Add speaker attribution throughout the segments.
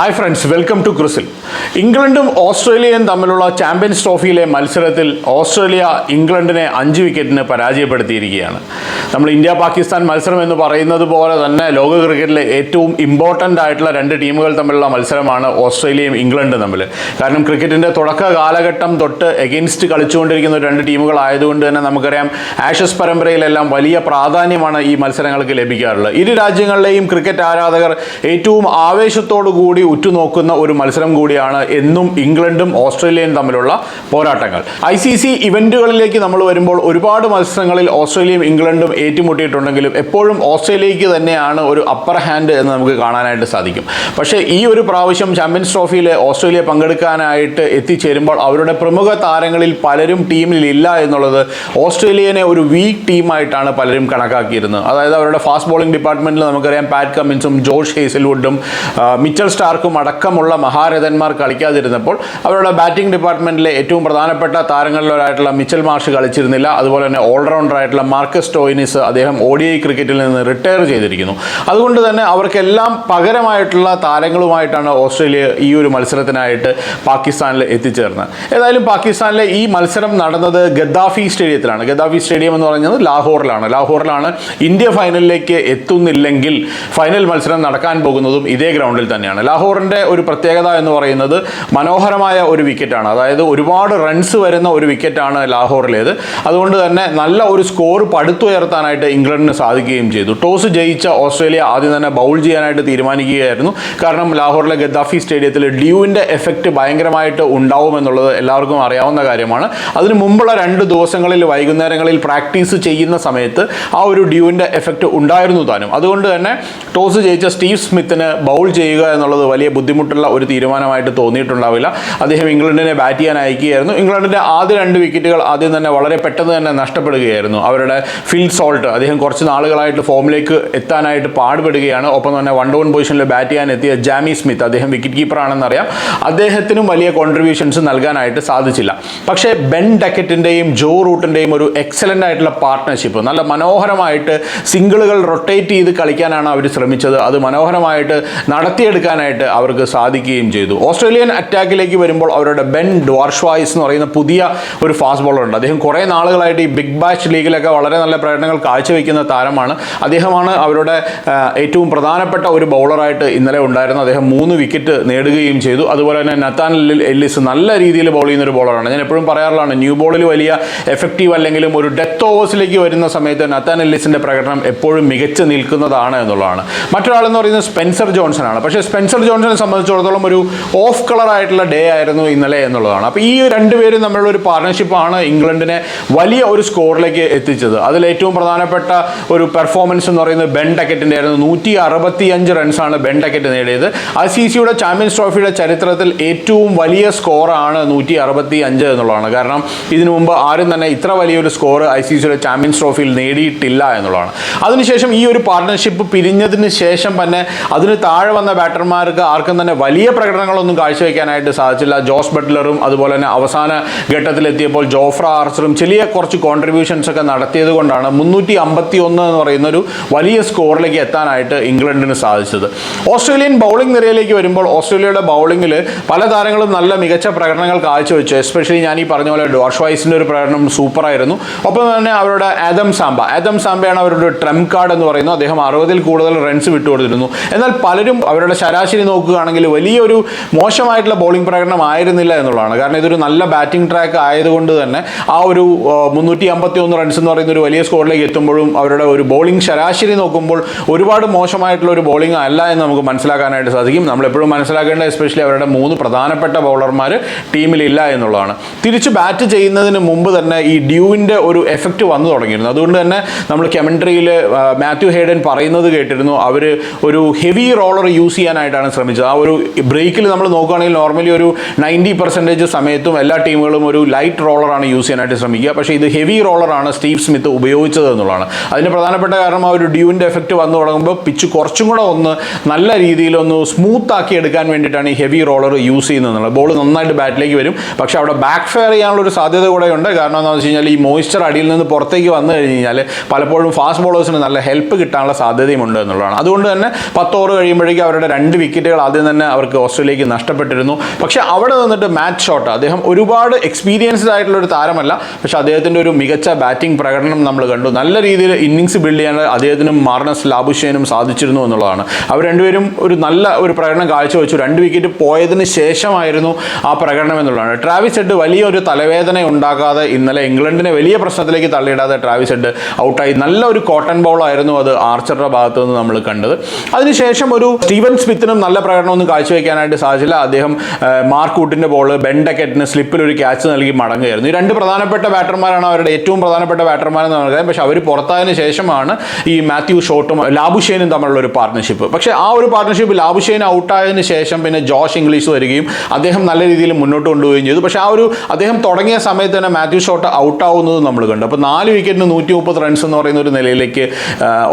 Speaker 1: Hi friends welcome to ക്രിസിൽ ഇംഗ്ലണ്ടും ഓസ്ട്രേലിയയും തമ്മിലുള്ള ചാമ്പ്യൻസ് ട്രോഫിയിലെ മത്സരത്തിൽ ഓസ്ട്രേലിയ ഇംഗ്ലണ്ടിനെ അഞ്ച് വിക്കറ്റിന് പരാജയപ്പെടുത്തിയിരിക്കുകയാണ്. നമ്മൾ ഇന്ത്യ പാകിസ്ഥാൻ മത്സരം എന്ന് പറയുന്നത് പോലെ തന്നെ ലോക ക്രിക്കറ്റിലെ ഏറ്റവും ഇമ്പോർട്ടന്റ് ആയിട്ടുള്ള രണ്ട് ടീമുകൾ തമ്മിലുള്ള മത്സരമാണ് ഓസ്ട്രേലിയയും ഇംഗ്ലണ്ടും തമ്മിൽ. കാരണം ക്രിക്കറ്റിന്റെ തുടക്ക കാലഘട്ടം തൊട്ട് എഗെയിൻസ്റ്റ് കളിച്ചുകൊണ്ടിരിക്കുന്ന രണ്ട് ടീമുകളായതുകൊണ്ട് തന്നെ നമുക്കറിയാം ആഷസ് പരമ്പരയിലെല്ലാം വലിയ പ്രാധാന്യമാണ് ഈ മത്സരങ്ങൾക്ക് ലഭിക്കാറുള്ളത്. ഇരു രാജ്യങ്ങളിലെയും ക്രിക്കറ്റ് ആരാധകർ ഏറ്റവും ആവേശത്തോടു കൂടി ഉറ്റുനോക്കുന്ന ഒരു മത്സരം കൂടിയാണ് എന്നും ഇംഗ്ലണ്ടും ഓസ്ട്രേലിയയും തമ്മിലുള്ള പോരാട്ടങ്ങൾ. ഐ സി സി ഇവന്റുകളിലേക്ക് നമ്മൾ വരുമ്പോൾ ഒരുപാട് മത്സരങ്ങളിൽ ഓസ്ട്രേലിയയും ഇംഗ്ലണ്ടും ഏറ്റുമുട്ടിയിട്ടുണ്ടെങ്കിലും എപ്പോഴും ഓസ്ട്രേലിയക്ക് തന്നെയാണ് ഒരു അപ്പർ ഹാൻഡ് എന്ന് നമുക്ക് കാണാനായിട്ട് സാധിക്കും. പക്ഷേ ഈ ഒരു പ്രാവശ്യം ചാമ്പ്യൻസ് ട്രോഫിയിൽ ഓസ്ട്രേലിയ പങ്കെടുക്കാനായിട്ട് എത്തിച്ചേരുമ്പോൾ അവരുടെ പ്രമുഖ താരങ്ങളിൽ പലരും ടീമിൽ ഇല്ല എന്നുള്ളത് ഓസ്ട്രേലിയനെ ഒരു വീക്ക് ടീമായിട്ടാണ് പലരും കണക്കാക്കിയിരുന്നത്. അതായത് അവരുടെ ഫാസ്റ്റ് ബോളിംഗ് ഡിപ്പാർട്ട്മെന്റിൽ നമുക്കറിയാം പാറ്റ് കമ്മിൻസും ജോർജ് ഹേസൽവുഡും മിച്ചൽ മിച്ചൽ സ്റ്റാർക്കും അടക്കമുള്ള മഹാരഥന്മാർ കളിക്കാതിരുന്നപ്പോൾ അവരുടെ ബാറ്റിംഗ് ഡിപ്പാർട്ട്മെന്റിലെ ഏറ്റവും പ്രധാനപ്പെട്ട താരങ്ങളിലൊരായിട്ടുള്ള മിച്ചൽ മാർഷ് കളിച്ചിരുന്നില്ല. അതുപോലെ തന്നെ ഓൾറൗണ്ടർ ആയിട്ടുള്ള മാർക്കസ് ടോയിനിസ് അദ്ദേഹം ഒ ഡി ഐ ക്രിക്കറ്റിൽ നിന്ന് റിട്ടയർ ചെയ്തിരിക്കുന്നു. അതുകൊണ്ട് തന്നെ അവർക്കെല്ലാം പകരമായിട്ടുള്ള താരങ്ങളുമായിട്ടാണ് ഓസ്ട്രേലിയ ഈ ഒരു മത്സരത്തിനായിട്ട് പാകിസ്ഥാനിൽ എത്തിച്ചേർന്നത്. ഏതായാലും പാകിസ്ഥാനിലെ ഈ മത്സരം നടന്നത് ഗദ്ദാഫി സ്റ്റേഡിയത്തിലാണ്. ഗദ്ദാഫി സ്റ്റേഡിയം എന്ന് പറയുന്നത് ലാഹോറിലാണ്. ലാഹോറിലാണ് ഇന്ത്യ ഫൈനലിലേക്ക് എത്തുന്നില്ലെങ്കിൽ ഫൈനൽ മത്സരം നടക്കാൻ പോകുന്നതും ഇതേ ഗ്രൗണ്ടിൽ തന്നെയാണ്. ലാഹോറിന്റെ ഒരു പ്രത്യേകത എന്ന് പറയുന്നത് മനോഹരമായ ഒരു വിക്കറ്റാണ് അതായത് ഒരുപാട് റൺസ് വരുന്ന ഒരു വിക്കറ്റാണ് ലാഹോറിലേത്. അതുകൊണ്ട് തന്നെ നല്ല ഒരു സ്കോർ പടുത്തുയർത്താനായിട്ട് ഇംഗ്ലണ്ടിന് സാധിക്കുകയും ചെയ്തു. ടോസ് ജയിച്ച ഓസ്ട്രേലിയ ആദ്യം തന്നെ ബൗൾ ചെയ്യാനായിട്ട് തീരുമാനിക്കുകയായിരുന്നു. കാരണം ലാഹോറിലെ ഗദ്ദാഫി സ്റ്റേഡിയത്തിൽ ഡ്യൂവിന്റെ എഫക്റ്റ് ഭയങ്കരമായിട്ട് ഉണ്ടാവുമെന്നുള്ളത് എല്ലാവർക്കും അറിയാവുന്ന കാര്യമാണ്. അതിന് മുമ്പുള്ള രണ്ട് ദിവസങ്ങളിൽ വൈകുന്നേരങ്ങളിൽ പ്രാക്ടീസ് ചെയ്യുന്ന സമയത്ത് ആ ഒരു ഡ്യൂവിന്റെ എഫക്റ്റ് ഉണ്ടായിരുന്നു താനും. അതുകൊണ്ട് തന്നെ ടോസ് ജയിച്ച സ്റ്റീവ് സ്മിത്തിന് ബൗൾ ചെയ്യുക എന്നുള്ളത് വലിയ ബുദ്ധിമുട്ടുള്ള ഒരു തീരുമാനമായിട്ട് തോന്നിയിട്ടുണ്ടാവില്ല. അദ്ദേഹം ഇംഗ്ലണ്ടിനെ ബാറ്റ് ചെയ്യാൻ അയക്കുകയായിരുന്നു. ഇംഗ്ലണ്ടിന്റെ ആദ്യ രണ്ട് വിക്കറ്റുകൾ ആദ്യം തന്നെ വളരെ പെട്ടെന്ന് തന്നെ നഷ്ടപ്പെടുകയായിരുന്നു. അവരുടെ ഫിൽ സോൾട്ട് അദ്ദേഹം കുറച്ച് നാളുകളായിട്ട് ഫോമിലേക്ക് എത്താനായിട്ട് പാടുപെടുകയാണ്. ഒപ്പം തന്നെ വൺ ഡൗൺ പൊസിഷനിൽ ബാറ്റ് ചെയ്യാൻ എത്തിയ ജാമി സ്മിത്ത് അദ്ദേഹം വിക്കറ്റ് കീപ്പറാണെന്നറിയാം അദ്ദേഹത്തിനും വലിയ കോൺട്രിബ്യൂഷൻസ് നൽകാനായിട്ട് സാധിച്ചില്ല. പക്ഷേ ബെൻ ഡക്കറ്റിന്റെയും ജോ റൂട്ടിന്റെയും ഒരു എക്സലന്റ് ആയിട്ടുള്ള പാർട്ട്ണർഷിപ്പ് നല്ല മനോഹരമായിട്ട് സിംഗിളുകൾ റൊട്ടേറ്റ് ചെയ്ത് കളിക്കാനാണ് അവർ ശ്രമിച്ചത്. അത് മനോഹരമായിട്ട് നടത്തിയെടുക്കാനായിട്ട് അവർക്ക് സാധിക്കുകയും ചെയ്തു. ഓസ്ട്രേലിയൻ അറ്റാക്കിലേക്ക് വരുമ്പോൾ അവരുടെ ബെൻ ഡോർഷ്വായിസ് എന്ന് പറയുന്ന പുതിയ ഒരു ഫാസ്റ്റ് ഉണ്ട്. അദ്ദേഹം കുറേ നാളുകളായിട്ട് ഈ ബിഗ് ബാഷ് ലീഗിലൊക്കെ വളരെ നല്ല പ്രകടനങ്ങൾ കാഴ്ചവെക്കുന്ന താരമാണ്. അദ്ദേഹമാണ് അവരുടെ ഏറ്റവും പ്രധാനപ്പെട്ട ഒരു ബൗളറായിട്ട് ഇന്നലെ ഉണ്ടായിരുന്നു അദ്ദേഹം മൂന്ന് വിക്കറ്റ് നേടുകയും ചെയ്തു. അതുപോലെ തന്നെ നത്താൻ എല്ലിസ് നല്ല രീതിയിൽ ബോൾ ചെയ്യുന്ന ഒരു ബോളറാണ് ഞാൻ എപ്പോഴും പറയാറുള്ളതാണ് ന്യൂ ബോളിൽ വലിയ എഫക്റ്റീവ് അല്ലെങ്കിലും ഒരു ഡെത്ത് ഓവേഴ്സിലേക്ക് വരുന്ന സമയത്ത് നത്താൻ എല്ലിസിന്റെ പ്രകടനം എപ്പോഴും മികച്ചു നിൽക്കുന്നതാണ് എന്നുള്ളതാണ്. മറ്റൊരാളെന്ന് പറയുന്നത് സ്പെൻസർ ജോൺസൺ ആണ്. പക്ഷേ സ്പെൻസർ ജോൺസനെ സംബന്ധിച്ചിടത്തോളം ഒരു ഓഫ് കളർ ആയിട്ടുള്ള ഡേ ആയിരുന്നു ഇന്നലെ എന്നുള്ളതാണ്. അപ്പോൾ ഈ രണ്ടുപേരും തമ്മിലുള്ള ഒരു പാർട്ണർഷിപ്പാണ് ഇംഗ്ലണ്ടിനെ വലിയ ഒരു സ്കോറിലേക്ക് എത്തിച്ചത്. അതിൽ ഏറ്റവും പ്രധാനപ്പെട്ട ഒരു പെർഫോമൻസ് എന്ന് പറയുന്നത് ബെൻ ടക്കറ്റിന്റെ ആയിരുന്നു. നൂറ്റി അറുപത്തി അഞ്ച് റൺസാണ് ബെൻ ടക്കറ്റ് നേടിയത്. ഐ സി സിയുടെ ചാമ്പ്യൻസ് ട്രോഫിയുടെ ചരിത്രത്തിൽ ഏറ്റവും വലിയ സ്കോറാണ് നൂറ്റി അറുപത്തി അഞ്ച് എന്നുള്ളതാണ്. കാരണം ഇതിനു മുമ്പ് ആരും തന്നെ ഇത്ര വലിയൊരു സ്കോർ ഐ സി സിയുടെ ചാമ്പ്യൻസ് ട്രോഫിയിൽ നേടിയിട്ടില്ല എന്നുള്ളതാണ്. അതിനുശേഷം ഈ ഒരു പാർട്ണർഷിപ്പ് പിരിഞ്ഞതിന് ശേഷം തന്നെ അതിന് താഴെ വന്ന ബാറ്റർമാർക്ക് ആർക്കും തന്നെ വലിയ പ്രകടനങ്ങളൊന്നും കാഴ്ചവെക്കാനായിട്ട് സാധിച്ചില്ല. ജോസ് ബട്ട്ലറും അതുപോലെ തന്നെ അവസാന ഘട്ടത്തിലെത്തിയപ്പോൾ ജോഫ്ര ആർച്ചറും ചെറിയ കുറച്ച് കോൺട്രിബ്യൂഷൻസ് ഒക്കെ നടത്തിയത് കൊണ്ടാണ് മുന്നൂറ്റി അമ്പത്തി ഒന്ന് എന്ന് പറയുന്ന ഒരു വലിയ സ്കോറിലേക്ക് എത്താനായിട്ട് ഇംഗ്ലണ്ടിന് സാധിച്ചത്. ഓസ്ട്രേലിയൻ ബൗളിംഗ് നിരയിലേക്ക് വരുമ്പോൾ ഓസ്ട്രേലിയയുടെ ബൗളിങ്ങിൽ പല താരങ്ങളും നല്ല മികച്ച പ്രകടനങ്ങൾ കാഴ്ചവെച്ചു. എസ്പെഷ്യലി ഞാൻ ഈ പറഞ്ഞ പോലെ ഡോഷ് വൈസിന്റെ ഒരു പ്രകടനം സൂപ്പറായിരുന്നു ഒപ്പം തന്നെ അവരുടെ ആദം സാംബ. ആദം സാംബയാണ് അവരുടെ ട്രംപ് കാർഡ് എന്ന് പറയുന്നത് അദ്ദേഹം അറുപതിൽ കൂടുതൽ റൺസ് വിട്ടുകൊടുത്തിരുന്നു. എന്നാൽ പലരും അവരുടെ ശരാശരി നോക്കുകയാണെങ്കിൽ വലിയൊരു മോശമായിട്ടുള്ള ബോളിംഗ് പ്രകടനം ആയിരുന്നില്ല എന്നുള്ളതാണ്. കാരണം ഇതൊരു നല്ല ബാറ്റിംഗ് ട്രാക്ക് ആയതുകൊണ്ട് തന്നെ ആ ഒരു മുന്നൂറ്റി അമ്പത്തി ഒന്ന് റൺസ് എന്ന് പറയുന്ന ഒരു വലിയ സ്കോറിലേക്ക് എത്തുമ്പോഴും അവരുടെ ഒരു ബോളിംഗ് ശരാശരി നോക്കുമ്പോൾ ഒരുപാട് മോശമായിട്ടുള്ള ഒരു ബോളിംഗ് അല്ല എന്ന് നമുക്ക് മനസ്സിലാക്കാനായിട്ട് സാധിക്കും. നമ്മളെപ്പോഴും മനസ്സിലാക്കേണ്ട എസ്പെഷ്യലി അവരുടെ മൂന്ന് പ്രധാനപ്പെട്ട ബൗളർമാർ ടീമിലില്ല എന്നുള്ളതാണ്. തിരിച്ച് ബാറ്റ് ചെയ്യുന്നതിന് മുമ്പ് തന്നെ ഈ ഡ്യൂവിന്റെ ഒരു എഫക്റ്റ് വന്നു തുടങ്ങിയിരുന്നു. അതുകൊണ്ട് തന്നെ നമ്മൾ കെമൻട്രിയിൽ മാത്യു ഹേഡൻ പറയുന്നത് കേട്ടിരുന്നു. അവർ ഒരു ഹെവി റോളർ യൂസ് ചെയ്യാനായിട്ടാണ് ശ്രമിച്ചത്. ആ ഒരു ബ്രേക്കിൽ നമ്മൾ നോക്കുകയാണെങ്കിൽ നോർമലി ഒരു നയന്റി പെർസെന്റേജ് സമയത്തും എല്ലാ ടീമുകളും ഒരു ലൈറ്റ് റോളറാണ് യൂസ് ചെയ്യാനായിട്ട് ശ്രമിക്കുക. പക്ഷേ ഇത് ഹെവി റോളറാണ് സ്റ്റീവ് സ്മിത്ത് ഉപയോഗിച്ചത് എന്നുള്ളതാണ്. അതിന് പ്രധാനപ്പെട്ട കാരണം ആ ഒരു ഡ്യൂവിന്റെ എഫക്റ്റ് വന്നു തുടങ്ങുമ്പോൾ പിച്ച് കുറച്ചും കൂടെ ഒന്ന് നല്ല രീതിയിലൊന്ന് സ്മൂത്ത് ആക്കി എടുക്കാൻ വേണ്ടിയിട്ടാണ് ഈ ഹെവി റോളർ യൂസ് ചെയ്യുന്നത് ബോൾ നന്നായിട്ട് ബാറ്റിലേക്ക് വരും. പക്ഷേ അവിടെ ബാക്ക് ഫെയർ ചെയ്യാനുള്ള ഒരു സാധ്യത കൂടെ ഉണ്ട്. കാരണം എന്താണെന്ന് വെച്ച് കഴിഞ്ഞാൽ ഈ മോയ്സ്ചർ അടിയിൽ നിന്ന് പുറത്തേക്ക് വന്നു കഴിഞ്ഞ് കഴിഞ്ഞാൽ പലപ്പോഴും ഫാസ്റ്റ് ബോളേഴ്സിന് നല്ല ഹെൽപ്പ് കിട്ടാനുള്ള സാധ്യതയുമുണ്ട് എന്നുള്ളതാണ്. അതുകൊണ്ട് തന്നെ പത്ത് ഓവർ കഴിയുമ്പോഴേക്കും അവരുടെ രണ്ട് വിക്കറ്റ് വിക്കറ്റുകൾ ആദ്യം തന്നെ അവർക്ക് ഓസ്ട്രേലിയക്ക് നഷ്ടപ്പെട്ടിരുന്നു. പക്ഷേ അവിടെ നിന്നിട്ട് മാച്ച് ഷോട്ട് അദ്ദേഹം ഒരുപാട് എക്സ്പീരിയൻസ്ഡ് ആയിട്ടുള്ള ഒരു താരമല്ല പക്ഷെ അദ്ദേഹത്തിന്റെ ഒരു മികച്ച ബാറ്റിംഗ് പ്രകടനം നമ്മൾ കണ്ടു. നല്ല രീതിയിൽ ഇന്നിങ്സ് ബിൽഡ് ചെയ്യാൻ അദ്ദേഹത്തിനും മാർണസ് ലാബുഷേനും സാധിച്ചിരുന്നു എന്നുള്ളതാണ്. അവർ രണ്ടുപേരും ഒരു നല്ല ഒരു പ്രകടനം കാഴ്ചവെച്ചു. രണ്ട് വിക്കറ്റ് പോയതിന് ശേഷമായിരുന്നു ആ പ്രകടനം എന്നുള്ളതാണ്. ട്രാവിസ് ഹെഡ് വലിയൊരു തലവേദന ഉണ്ടാക്കാതെ ഇന്നലെ ഇംഗ്ലണ്ടിനെ വലിയ പ്രശ്നത്തിലേക്ക് തള്ളിയിടാതെ ട്രാവിസ് ഹെഡ് ഔട്ടായി. നല്ല ഒരു കോട്ടൺ ബോളായിരുന്നു അത് ആർച്ചറുടെ ഭാഗത്തു നിന്ന് നമ്മൾ കണ്ടത്. അതിനുശേഷം ഒരു സ്റ്റീവൻ സ്മിത്തിനും നല്ല പ്രകടനമൊന്നും കാഴ്ചവെക്കാനായിട്ട് സാധിച്ചില്ല. അദ്ദേഹം മാർക്ക് വുഡിന്റെ ബോൾ ബെൻഡക്കറ്റിന് സ്ലിപ്പിൽ ഒരു ക്യാച്ച് നൽകി മടങ്ങുകയായിരുന്നു. ഈ രണ്ട് പ്രധാനപ്പെട്ട ബാറ്റർമാരാണ് അവരുടെ ഏറ്റവും പ്രധാനപ്പെട്ട ബാറ്റർമാരെന്ന് പറയുന്നത് പക്ഷേ അവർ പുറത്തായതിനു ശേഷമാണ് ഈ മാത്യു ഷോട്ടും ലാബുഷേനും തമ്മിലുള്ള ഒരു പാർട്ട്ണർഷിപ്പ് പക്ഷേ ആ ഒരു പാർട്ട്ണർഷിപ്പ് ലാബുഷേൻ ഔട്ടായതിനു ശേഷം പിന്നെ ജോഷ് ഇംഗ്ലീഷ് വരികയും അദ്ദേഹം നല്ല രീതിയിൽ മുന്നോട്ട് കൊണ്ടുപോവുകയും ചെയ്തു. പക്ഷേ ആ ഒരു അദ്ദേഹം തുടങ്ങിയ സമയത്ത് തന്നെ മാത്യു ഷോട്ട് ഔട്ടാവുന്നത് നമ്മൾ കണ്ടു. അപ്പോൾ നാല് വിക്കറ്റിന് നൂറ്റി മുപ്പത് റൺസ് എന്ന് പറയുന്ന ഒരു നിലയിലേക്ക്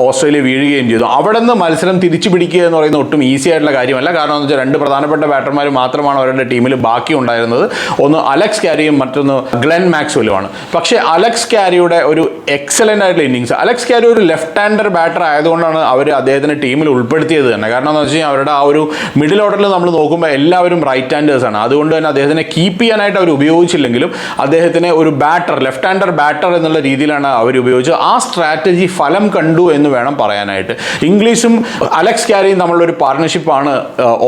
Speaker 1: ഓസ്ട്രേലിയ വീഴുകയും ചെയ്തു. അവിടെ നിന്ന് മത്സരം തിരിച്ചു പിടിക്കുക എന്ന് പറയുന്നത് ഒട്ടും ഈസി ആയിട്ടുള്ള കാര്യമല്ല. കാരണം എന്ന് വെച്ചാൽ രണ്ട് പ്രധാനപ്പെട്ട ബാറ്റർമാർ മാത്രമാണ് അവരുടെ ടീമിൽ ബാക്കി ഉണ്ടായിരുന്നത്. ഒന്ന് അലക്സ് ക്യാരിയും മറ്റൊന്ന് ഗ്ലെൻ മാക്സ്വലുമാണ് പക്ഷേ അലക്സ് ക്യാരിയുടെ ഒരു എക്സലന്റ് ആയിട്ടുള്ള ഇന്നിങ്സ് അലക്സ് ക്യാരി ഒരു ലെഫ്റ്റ് ഹാൻഡർ ബാറ്റർ ആയതുകൊണ്ടാണ് അവർ അദ്ദേഹത്തിന്റെ ടീമിൽ ഉൾപ്പെടുത്തിയത് തന്നെ. കാരണം എന്ന് വെച്ച് കഴിഞ്ഞാൽ അവരുടെ ആ ഒരു മിഡിൽ ഓർഡറിൽ നമ്മൾ നോക്കുമ്പോൾ എല്ലാവരും റൈറ്റ് ഹാൻഡേഴ്സ് ആണ്. അതുകൊണ്ട് തന്നെ അദ്ദേഹത്തിനെ കീപ്പ് ചെയ്യാനായിട്ട് അവർ ഉപയോഗിച്ചില്ലെങ്കിലും അദ്ദേഹത്തിനെ ഒരു ബാറ്റർ ലെഫ്റ്റ് ഹാൻഡർ ബാറ്റർ എന്നുള്ള രീതിയിലാണ് അവർ ഉപയോഗിച്ചത്. ആ സ്ട്രാറ്റജി ഫലം കണ്ടു എന്ന് വേണം പറയാനായിട്ട്. ഇംഗ്ലീഷും അലക്സ് ക്യാരിയും തമ്മിലുള്ള ഒരു പാർട്ണർഷിപ്പാണ്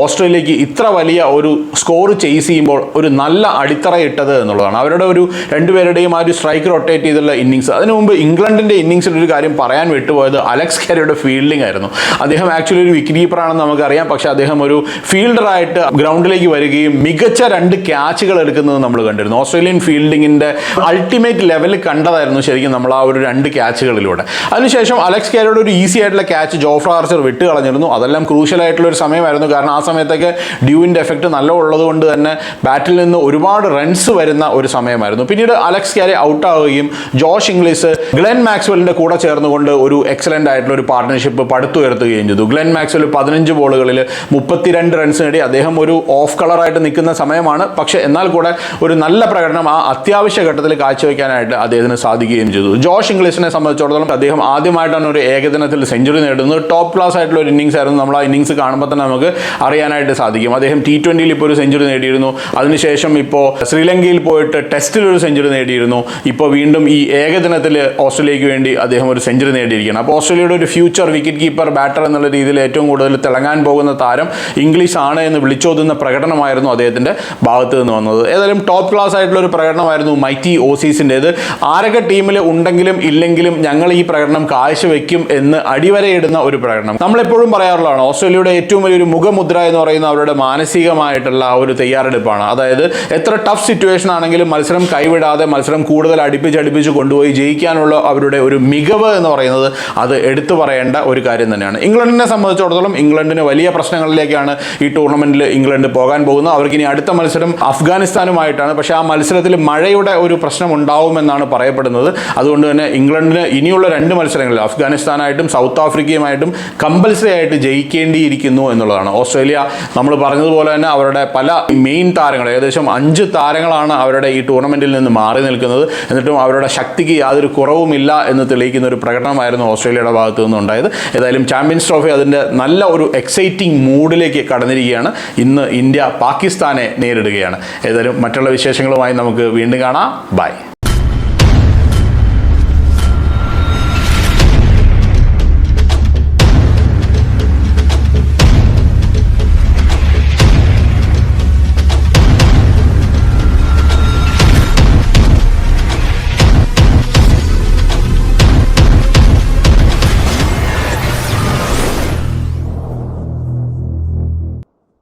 Speaker 1: ഓസ്ട്രേലിയക്ക് ഇത്ര വലിയ ഒരു സ്കോർ ചെയ്സ് ചെയ്യുമ്പോൾ ഒരു നല്ല അടിത്തറ ഇട്ടത് എന്നുള്ളതാണ്. അവരുടെ ഒരു രണ്ടുപേരുടെയും ആ ഒരു സ്ട്രൈക്ക് റൊട്ടേറ്റ് ചെയ്തുള്ള ഇന്നിങ്സ് അതിനു മുമ്പ് ഇംഗ്ലണ്ടിന്റെ ഇന്നിങ്സിന്റെ ഒരു കാര്യം പറയാൻ വിട്ടുപോയത് അലക്സ് കാരിയുടെ ഫീൽഡിംഗ് ആയിരുന്നു. അദ്ദേഹം ആക്ച്വലി ഒരു വിക്കറ്റ് കീപ്പറാണെന്ന് നമുക്കറിയാം. പക്ഷേ അദ്ദേഹം ഒരു ഫീൽഡറായിട്ട് ഗ്രൗണ്ടിലേക്ക് വരികയും മികച്ച രണ്ട് ക്യാച്ചുകൾ എടുക്കുന്നത് നമ്മൾ കണ്ടിരുന്നു. ഓസ്ട്രേലിയൻ ഫീൽഡിങ്ങിന്റെ അൾട്ടിമേറ്റ് ലെവലിൽ കണ്ടതായിരുന്നു ശരിക്കും നമ്മൾ ആ ഒരു രണ്ട് ക്യാച്ചുകളിലൂടെ അതിനുശേഷം അലക്സ് കാരിയുടെ ഒരു ഈസി ആയിട്ടുള്ള ക്യാച്ച് ജോഫ്ര ആർച്ചർ വിട്ട് കളഞ്ഞിരുന്നു അതെല്ലാം ക്രൂഷ്യൽ ആയിട്ടുള്ള ഒരു സമയമായിരുന്നു. കാരണം ആ സമയത്തൊക്കെ ഡ്യൂവിന്റെ എഫക്റ്റ് നല്ല ഉള്ളത് കൊണ്ട് തന്നെ ബാറ്റിൽ നിന്ന് ഒരുപാട് റൺസ് വരുന്ന ഒരു സമയമായിരുന്നു. പിന്നീട് അലക്സ് ക്യാരി ഔട്ടാവുകയും ജോഷ് ഇംഗ്ലീഷ് ഗ്ലെൻ മാക്സ്വെലിന്റെ കൂടെ ചേർന്നുകൊണ്ട് ഒരു എക്സലന്റ് ആയിട്ടുള്ള ഒരു പാർട്ട്ണർഷിപ്പ് പടുത്തുയർത്തുകയും ചെയ്തു. ഗ്ലെൻ മാക്സ്വെൽ പതിനഞ്ച് ബോളുകളിൽ മുപ്പത്തിരണ്ട് റൺസ് നേടി. അദ്ദേഹം ഒരു ഓഫ് കളറായിട്ട് നിൽക്കുന്ന സമയമാണ്. പക്ഷേ എന്നാൽ കൂടെ ഒരു നല്ല പ്രകടനം ആ അത്യാവശ്യ ഘട്ടത്തിൽ കാഴ്ചവെക്കാനായിട്ട് അദ്ദേഹത്തിന് സാധിക്കുകയും ചെയ്തു. ജോഷ് ഇംഗ്ലീഷിനെ സംബന്ധിച്ചിടത്തോളം അദ്ദേഹം ആദ്യമായിട്ടാണ് ഒരു ഏകദിനത്തിൽ സെഞ്ചുറി നേടുന്നത്. ടോപ്പ് ക്ലാസ് ആയിട്ടുള്ള ഒരു ഇന്നിങ്സ് ആയിരുന്നു. നമ്മൾ ആ ഇന്നിങ്സ് കാണുമ്പോൾ തന്നെ നമുക്ക് അറിയാനായിട്ട് സാധിക്കും. അദ്ദേഹം ടി ട്വന്റിയിൽ ഇപ്പോൾ ഒരു സെഞ്ചുറി നേടിയിരുന്നു. അതിനുശേഷം ഇപ്പോൾ ശ്രീലങ്കയിൽ പോയിട്ട് ടെസ്റ്റിൽ ഒരു സെഞ്ചുറി നേടിയിരുന്നു. ഇപ്പോൾ വീണ്ടും ഈ ഏകദിനത്തിൽ ഓസ്ട്രേലിയക്ക് വേണ്ടി അദ്ദേഹം ഒരു സെഞ്ചുറി നേടിയിരിക്കുകയാണ്. അപ്പോൾ ഓസ്ട്രേലിയയുടെ ഒരു ഫ്യൂച്ചർ വിക്കറ്റ് കീപ്പർ ബാറ്റർ എന്നുള്ള രീതിയിൽ ഏറ്റവും കൂടുതൽ തിളങ്ങാൻ പോകുന്ന താരം ഇംഗ്ലീഷ് ആണ് എന്ന് വിളിച്ചോതുന്ന പ്രകടനമായിരുന്നു അദ്ദേഹത്തിന്റെ ഭാഗത്ത് നിന്ന് വന്നത്. ഏതായാലും ടോപ്പ് ക്ലാസ് ആയിട്ടുള്ള ഒരു പ്രകടനമായിരുന്നു മൈറ്റി ഓസീസിന്റേത് ആരൊക്കെ ടീമിൽ ഉണ്ടെങ്കിലും ഇല്ലെങ്കിലും ഞങ്ങൾ ഈ പ്രകടനം കാഴ്ചവെക്കും എന്ന് അടിവരയിടുന്ന ഒരു പ്രകടനം. നമ്മളെപ്പോഴും പറയാറുള്ളതാണ് ഓസ്ട്രേലിയയുടെ ഏറ്റവും വലിയൊരു മുഖമുദ്ര എന്ന് പറയുന്ന അവരുടെ മാനസികമായിട്ടുള്ള ആ ഒരു തയ്യാറെടുപ്പാണ്. അതായത് എത്ര ടഫ് സിറ്റുവേഷൻ ആണെങ്കിലും മത്സരം കൈവിടാതെ മത്സരം കൂടുതൽ അടുപ്പിച്ച് അടുപ്പിച്ച് കൊണ്ടുപോയി ജയിക്കാനുള്ള അവരുടെ ഒരു മികവ് എന്ന് പറയുന്നത് അത് എടുത്തു പറയേണ്ട ഒരു കാര്യം തന്നെയാണ്. ഇംഗ്ലണ്ടിനെ സംബന്ധിച്ചിടത്തോളം ഇംഗ്ലണ്ടിന് വലിയ പ്രശ്നങ്ങളിലേക്കാണ് ഈ ടൂർണമെന്റിൽ ഇംഗ്ലണ്ട് പോകാൻ പോകുന്നത്. അവർക്ക് ഇനി അടുത്ത മത്സരം അഫ്ഗാനിസ്ഥാനുമായിട്ടാണ്. പക്ഷേ ആ മത്സരത്തിൽ മഴയുടെ ഒരു പ്രശ്നം ഉണ്ടാവുമെന്നാണ് പറയപ്പെടുന്നത്. അതുകൊണ്ട് തന്നെ ഇംഗ്ലണ്ടിന് ഇനിയുള്ള രണ്ട് മത്സരങ്ങളിൽ അഫ്ഗാനിസ്ഥാനായിട്ടും സൗത്ത് ആഫ്രിക്കയുമായിട്ടും കമ്പൽസറി ആയിട്ട് ജയിക്കേണ്ടിയിരിക്കുന്നു എന്നുള്ളതാണ്. ഓസ്ട്രേലിയ നമ്മൾ പറഞ്ഞതുപോലെ തന്നെ അവരുടെ പല മെയിൻ താരങ്ങൾ ഏകദേശം അഞ്ച് താരങ്ങളാണ് അവരുടെ ഈ ടൂർണമെന്റിൽ നിന്ന് മാറി നിൽക്കുന്നത്. എന്നിട്ടും അവരുടെ ശക്തിക്ക് യാതൊരു കുറവുമില്ല എന്ന് തെളിയിക്കുന്ന ഒരു പ്രകടനമായിരുന്നു ഓസ്ട്രേലിയയുടെ ഭാഗത്തു നിന്നുണ്ടായത് ഏതായാലും ചാമ്പ്യൻസ് ട്രോഫി അതിന്റെ നല്ല ഒരു എക്സൈറ്റിംഗ് മൂഡിലേക്ക് കടന്നിരിക്കുകയാണ്. ഇന്ന് ഇന്ത്യ പാകിസ്ഥാനെ നേരിടുകയാണ്. ഏതായാലും മറ്റുള്ള വിശേഷങ്ങളുമായി നമുക്ക് വീണ്ടും കാണാം. ബൈ